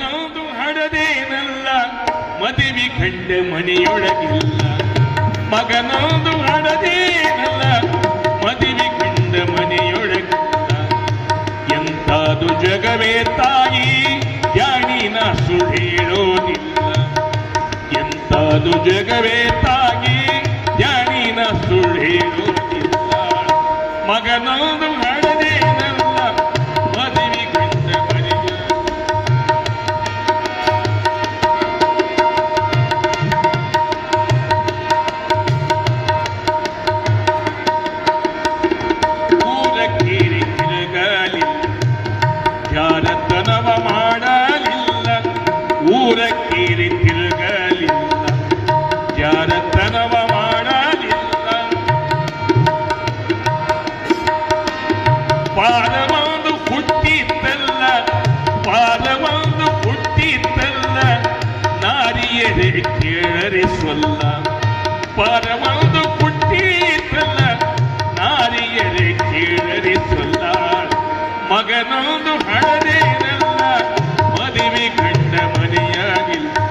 ನೌದು ಹಡದೇನಲ್ಲ ಮದುವೆ ಕಂಡ ಮನೆಯೊಳಗಿಲ್ಲ ಮಗನೌದು ಹಡದೇನಲ್ಲ ಮದುವೆ ಕಂಡ ಮನೆಯೊಳಗಿಲ್ಲ ಎಂತಾದು ಜಗವೇ ತಾಯಿ ಜಾಣಿನ ಸುಳೇಳೋದಿಲ್ಲ ಎಂತಾದು ಜಗವೇ ತಾಯಿ ತಾಯಿಯರೇ ಕೇಳರೆ ಸೊಲ್ಲ ಪರಮಂದು ಪುಟ್ಟಿತಲ್ಲ ನಾರಿಯರೇ ಕೇಳರೆ ಸೊಲ್ಲ ಮಗನೊಂದು ಹಳದೇ ಇರಲ್ಲ ಮದುವೆ ಕಂಡ ಮನೆಯಾಗಿಲ್ಲ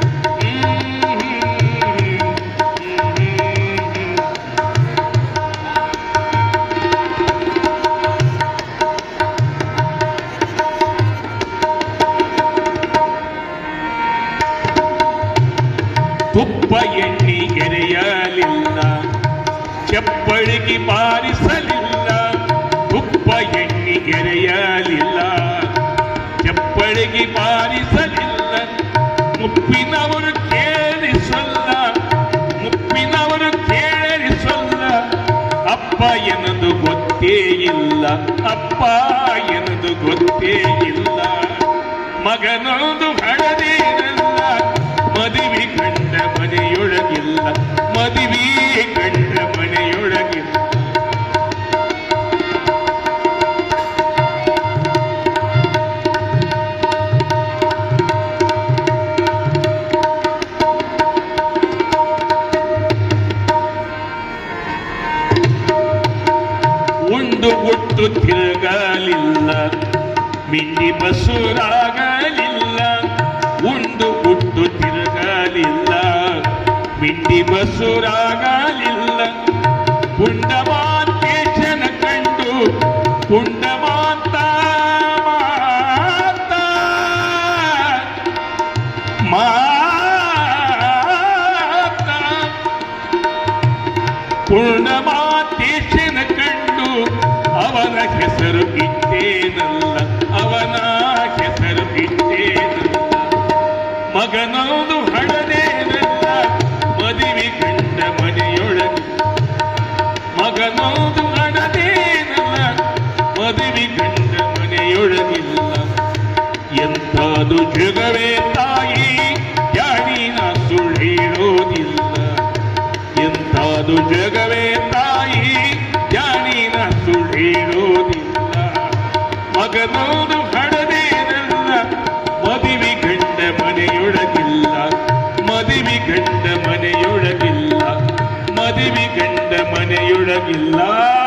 எப்பழுகி பாரிசல் இல்ல உப்ப எண்ணி இல்ல எப்பழுகி பாரிசல் இல்ல முப்பினவர் கேடி சொல்ல முப்பினவர் கேடி சொல்ல அப்பா எனது கொத்தே இல்ல அப்பா எனது கொத்தே இல்ல ಮಗನೊಂದು ಹಳದೇ ಇರಲ್ಲ ಮದುವೆ ಕಂಡ ಮನೆಯೊಳಗಿಲ್ಲ ಮತ್ತು ತಿರುಗಲಿಲ್ಲ ಮಿನ್ನಿ ಬಸುರಾಗಲಿಲ್ಲ ಉಂಡು ಹುಟ್ಟು ತಿರುಗಲಿಲ್ಲ ಮಿಂಡಿ ಬಸುರಾಗಲಿಲ್ಲ ಪುಂಡಮಾಂತೇಶನ ಕಂಡು ಪುಂಡಮಾಂತ ಮಾ ಪುಂಡಮಾ ಮಗನೌದು ಹಳದೇ ಮದುವೆ ಕಂಡ ಮನೆಯೊಳಗೆ ಮಗನೌದು ಹಳದೇ ಮದುವೆ ಕಂಡ ಮನೆಯೊಳಗಿಲ್ಲ ಎಂತಾದು ಜಗವೇ ತಾಯಿ ಯಾರಿನ ಸುಳ್ಳಿರೋದಿಲ್ಲ ಎಂತಾದು ಜಗವೇ ತಾಯಿ ಯಾರಿನ ಸುಳ್ಳು ಹೇಳೋದಿಲ್ಲ love you love